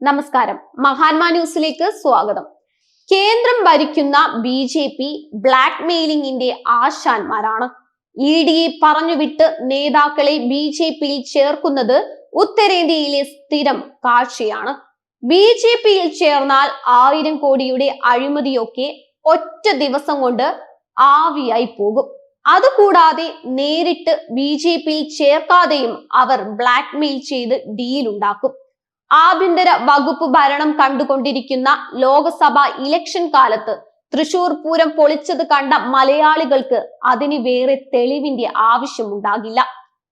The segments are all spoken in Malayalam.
നമസ്കാരം. മഹാത്മാ ന്യൂസിലേക്ക് സ്വാഗതം. കേന്ദ്രം ഭരിക്കുന്ന ബി ജെ പി ബ്ലാക്ക് മെയിലിംഗിന്റെ ആശാന്മാരാണ്. ഇ ഡിയെ പറഞ്ഞുവിട്ട് നേതാക്കളെ ബി ജെ പിയിൽ ചേർക്കുന്നത് ഉത്തരേന്ത്യയിലെ സ്ഥിരം കാഴ്ചയാണ്. ബി ജെ പിയിൽ ചേർന്നാൽ ആയിരം കോടിയുടെ അഴിമതിയൊക്കെ ഒറ്റ ദിവസം കൊണ്ട് ആവിയായി പോകും. അതുകൂടാതെ നേരിട്ട് ബി ജെ പിയിൽ ചേർക്കാതെയും അവർ ബ്ലാക്ക് മെയിൽ ചെയ്ത് ഡീൽ ഉണ്ടാക്കും. ആഭ്യന്തര വകുപ്പ് ഭരണം കണ്ടുകൊണ്ടിരിക്കുന്ന ലോകസഭ ഇലക്ഷൻ കാലത്ത് തൃശൂർ പൂരം പൊളിച്ചത് കണ്ട മലയാളികൾക്ക് അതിന് വേറെ തെളിവിന്റെ ആവശ്യമുണ്ടാകില്ല.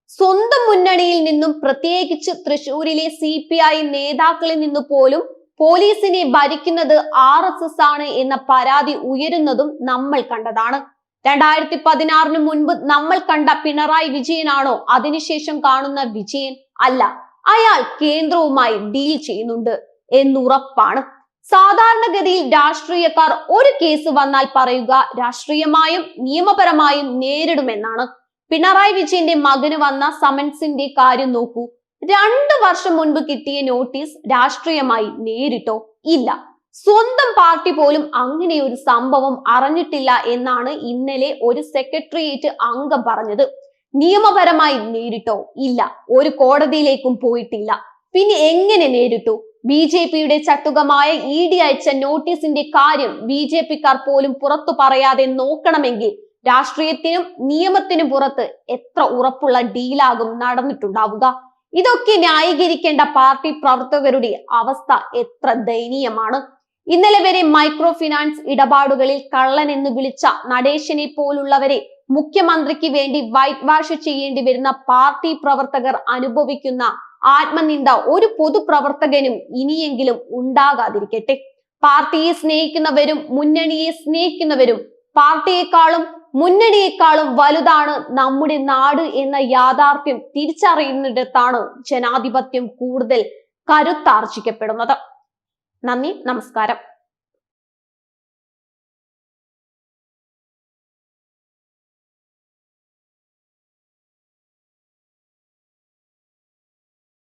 സ്വന്തം മുന്നണിയിൽ നിന്നും പ്രത്യേകിച്ച് തൃശൂരിലെ സി പി ഐ നേതാക്കളിൽ നിന്ന് പോലും പോലീസിനെ ഭരിക്കുന്നത് ആർ എസ് എസ് ആണ് എന്ന പരാതി ഉയരുന്നതും നമ്മൾ കണ്ടതാണ്. രണ്ടായിരത്തി പതിനാറിന് മുൻപ് നമ്മൾ കണ്ട പിണറായി വിജയനാണോ? അതിനുശേഷം കാണുന്ന വിജയൻ അല്ല. അയാൾ കേന്ദ്രവുമായി ഡീൽ ചെയ്യുന്നുണ്ട് എന്നുറപ്പാണ്. സാധാരണഗതിയിൽ രാഷ്ട്രീയക്കാർ ഒരു കേസ് വന്നാൽ പറയുക രാഷ്ട്രീയമായും നിയമപരമായും നേരിടുമെന്നാണ്. പിണറായി വിജയന്റെ മകന് വന്ന സമൻസിന്റെ കാര്യം നോക്കൂ. രണ്ടു വർഷം മുൻപ് കിട്ടിയ നോട്ടീസ് രാഷ്ട്രീയമായി നേരിട്ടോ? ഇല്ല. സ്വന്തം പാർട്ടി പോലും അങ്ങനെ ഒരു സംഭവം അറിഞ്ഞിട്ടില്ല എന്നാണ് ഇന്നലെ ഒരു സെക്രട്ടേറിയറ്റ് അംഗം പറഞ്ഞത്. നിയമപരമായി നേരിട്ടോ? ഇല്ല. ഒരു കോടതിയിലേക്കും പോയിട്ടില്ല. പിന്നെ എങ്ങനെ നേരിട്ടു? ബി ജെ പിയുടെ ചട്ടുകമായ ഇ ഡി അയച്ച നോട്ടീസിന്റെ കാര്യം ബി ജെ പിക്കാർ പോലും പുറത്തു പറയാതെ നോക്കണമെങ്കിൽ രാഷ്ട്രീയത്തിനും നിയമത്തിനും പുറത്ത് എത്ര ഉറപ്പുള്ള ഡീലാകും നടന്നിട്ടുണ്ടാവുക? ഇതൊക്കെ ന്യായീകരിക്കേണ്ട പാർട്ടി പ്രവർത്തകരുടെ അവസ്ഥ എത്ര ദയനീയമാണ്? ഇന്നലെ വരെ മൈക്രോ ഫിനാൻസ് ഇടപാടുകളിൽ കള്ളൻ എന്ന് വിളിച്ച നടേശനെ പോലുള്ളവരെ മുഖ്യമന്ത്രിക്ക് വേണ്ടി വൈറ്റ് വാഷ് ചെയ്യേണ്ടി വരുന്ന പാർട്ടി പ്രവർത്തകർ അനുഭവിക്കുന്ന ആത്മനിന്ദ ഒരു പൊതുപ്രവർത്തകനും ഇനിയെങ്കിലും ഉണ്ടാകാതിരിക്കട്ടെ. പാർട്ടിയെ സ്നേഹിക്കുന്നവരും മുന്നണിയെ സ്നേഹിക്കുന്നവരും പാർട്ടിയെക്കാളും മുന്നണിയെക്കാളും വലുതാണ് നമ്മുടെ നാട് എന്ന യാഥാർത്ഥ്യം തിരിച്ചറിയുന്നിടത്താണ് ജനാധിപത്യം കൂടുതൽ കരുത്താർജിക്കപ്പെടുന്നത്. നന്ദി നമസ്കാരം.